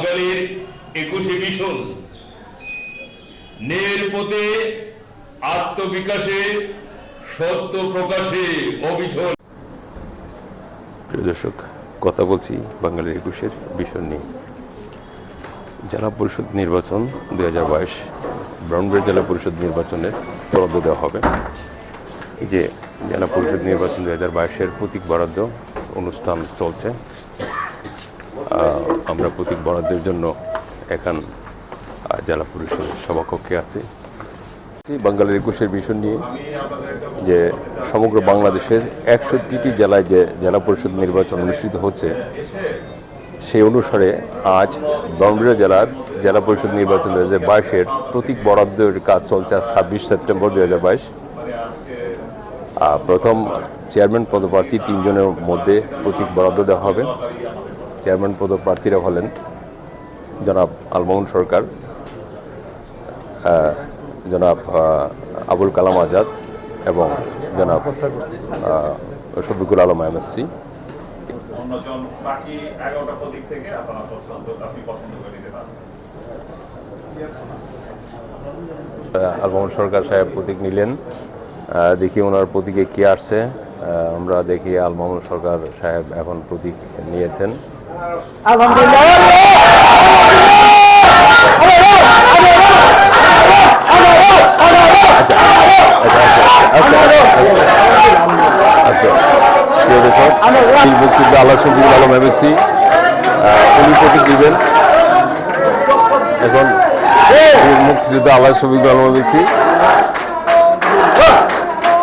বাঙালির একুশে মিশন নের পথে আত্মবিকাশে সত্য প্রকাশে অবিচল। প্রিয় দর্শক, কথা বলছি বাঙালির একুশের বিষয় নিয়ে। জেলা পরিষদ নির্বাচন দুই হাজার বাইশ ব্রাউনবেড় জেলা পরিষদ নির্বাচনের বরাদ্দ দেওয়া হবে। যে জেলা পরিষদ নির্বাচন দুই হাজার বাইশের প্রতীক বরাদ্দ অনুষ্ঠান চলছে। আমরা প্রতীক বরাদ্দের জন্য এখন জেলা পরিষদ সভাকক্ষে আছি। বাঙালির একুশের বিষয় নিয়ে, যে সমগ্র বাংলাদেশের একষট্টিটি জেলায় যে জেলা পরিষদ নির্বাচন অনুষ্ঠিত হচ্ছে, সেই অনুসারে আজ ব্রাহ্মণবাড়িয়া জেলার জেলা পরিষদ নির্বাচন দু হাজার বাইশের প্রতীক বরাদ্দের কাজ চলছে আজ ছাব্বিশ সেপ্টেম্বর দু হাজার বাইশ প্রথম চেয়ারম্যান পদপ্রার্থী তিনজনের মধ্যে প্রতীক বরাদ্দ দেওয়া হবে। চেয়ারম্যান পদপ্রার্থীরা হলেন জনাব আলমামুন সরকার জনাব আবুল কালাম আজাদ এবং জনাব শফিকুল আলম এমএসসি। আলমামুন সরকার সাহেব প্রতীক নিলেন। দেখি ওনার প্রতীকে কে আসছে। আমরা দেখি আলমামুন সরকার সাহেব এখন প্রতীক নিয়েছেন। বীর মুক্তিযোদ্ধা আল্লাহ শফিকুল আলম এমএসসি উনি প্রতীক দিবেন এখন মুক্তিযোদ্ধা আল্লাহ শফিকুল আলম এমএসসি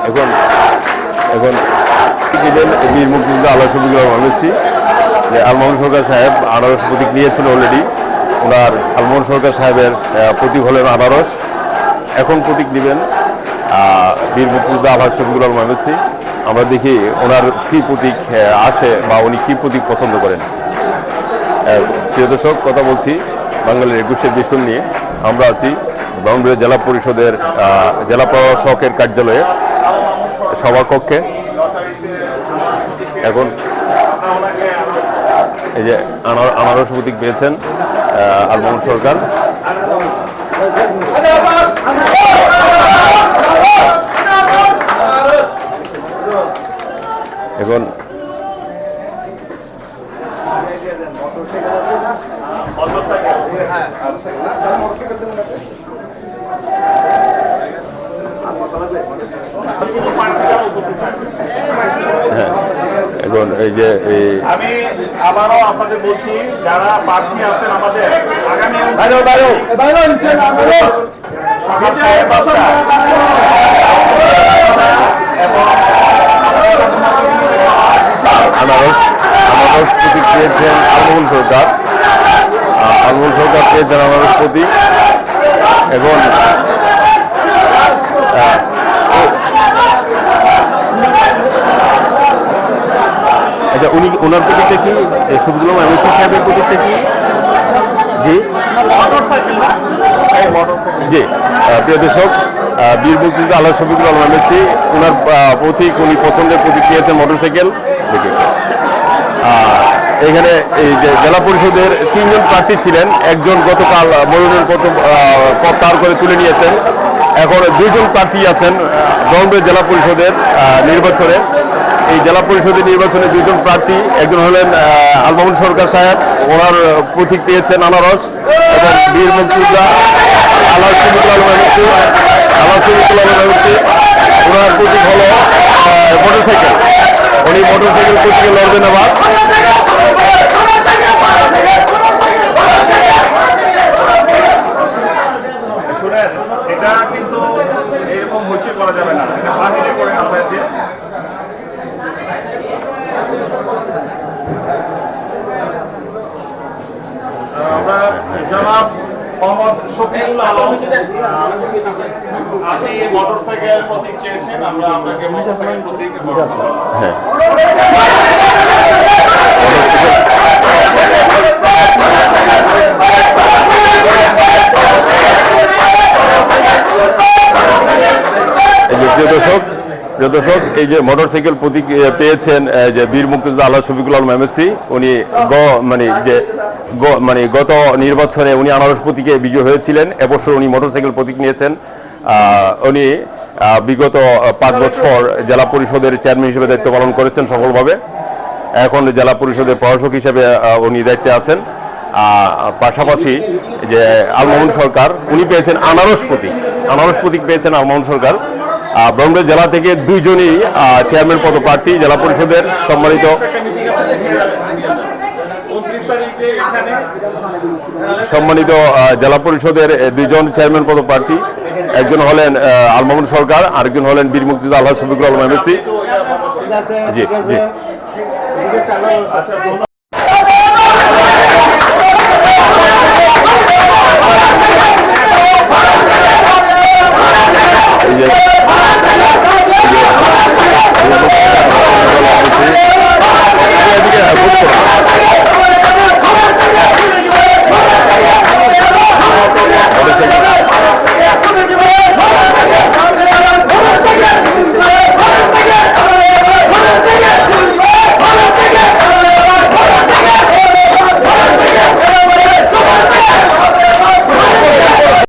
এখন এখন দিবেন বীর মুক্তিযোদ্ধা আল্লাহ শফিকুল আলম এমএসসি যে আলমোহন সরকার সাহেব আনারস প্রতীক নিয়েছিল অলরেডি ওনার আলমোহন সরকার সাহেবের প্রতীক হলেন আনারস। এখন প্রতীক নেবেন বীর মুক্তিযোদ্ধা আল্লাহ শফিকুল এমএসসি। আমরা দেখি ওনার কী প্রতীক আসে বা উনি কী প্রতীক পছন্দ করেন। প্রিয় দর্শক, কথা বলছি বাঙালির একুশের বিষয় নিয়ে। আমরা আছি ব্রাহ্মণবাড়িয়া জেলা পরিষদের জেলা প্রশাসকের কার্যালয়ে, সভাকক্ষে। এখন এই যে আনার- আনারস প্রতীক পেয়েছেন আহ, আলমামুন সরকার। এখন শুধু প্রার্থীরা উপস্থিত থাকবে হ্যাঁ এখন এই যে এই আমি আবারও আপনাদের বলছি যারা প্রার্থী আছেন আমাদের আগামী আনারস আনারস প্রতীক পেয়েছেন আলমুল সরকার। আলমুল সরকার পেয়েছেন আনারস প্রতীক। এখন আচ্ছা উনি ওনার প্রতীকটা কি? এই শফিকুল এমএসি সাহেবের প্রতীকটা কি? জি। জি। প্রিয় দর্শক বীর মুক্তিযোদ্ধা আল্লাহ শফিকুল আলম এমএসি ওনার প্রতীক, উনি পছন্দের প্রতীক পেয়েছেন মোটরসাইকেল। দেখি। এখানে এই যে জেলা পরিষদের তিনজন প্রার্থী ছিলেন। একজন গতকাল মনোনয়ন পত্র পদ তার করে তুলে নিয়েছেন। এখন দুইজন প্রার্থী আছেন ব্রহ্মপুর জেলা পরিষদের নির্বাচনে। এই জেলা পরিষদের নির্বাচনে দুইজন প্রার্থী, একজন হলেন আলমামুন সরকার সাহেব, ওনার প্রতীক পেয়েছেন আনারস, এবং বীর মুক্তিযোদ্ধা আল্লাহ ওনার প্রতীক হলো মোটরসাইকেল। উনি মোটরসাইকেল প্রতীকে লড়বেন আবার। এটা কিন্তু এরকম হচ্ছে করা যাবে না। এটা বাহিরে করে আমরা জনাব মোহাম্মদ শফিউল আলম। আপনি মোটরসাইকেল প্রতীক চেয়েছেন আমরা আপনাকে মোটরসাইকেল প্রতীক হ্যাঁ। প্রিয় দর্শক, এই যে মোটরসাইকেল প্রতীক পেয়েছেন যে বীর মুক্তিযোদ্ধা আল্লাহ শফিকুল আলম এমএসসি, উনি গ মানে যে মানে গত নির্বাচনে উনি আনারস প্রতীকে বিজয় হয়েছিলেন। এবছর উনি মোটরসাইকেল প্রতীক নিয়েছেন। উনি বিগত পাঁচ বছর জেলা পরিষদের চেয়ারম্যান হিসেবে দায়িত্ব পালন করেছেন সফলভাবে। এখন জেলা পরিষদের প্রশাসক হিসেবে উনি দায়িত্বে আছেন। পাশাপাশি যে আলমোহন সরকার, উনি পেয়েছেন আনারস প্রতীক। আনারস প্রতীক পেয়েছেন আলমোহন সরকার। ব্রহ্মপুর জেলা থেকে দুইজনই চেয়ারম্যান পদপ্রার্থী জেলা পরিষদের সম্মানিত। সম্মানিত জেলা পরিষদের দুইজন চেয়ারম্যান পদপ্রার্থী একজন হলেন আলমামুন সরকার আরেকজন হলেন বীর মুক্তিযোদ্ধা আল্লাহ শফিকুল আলম এমএসি জি জি।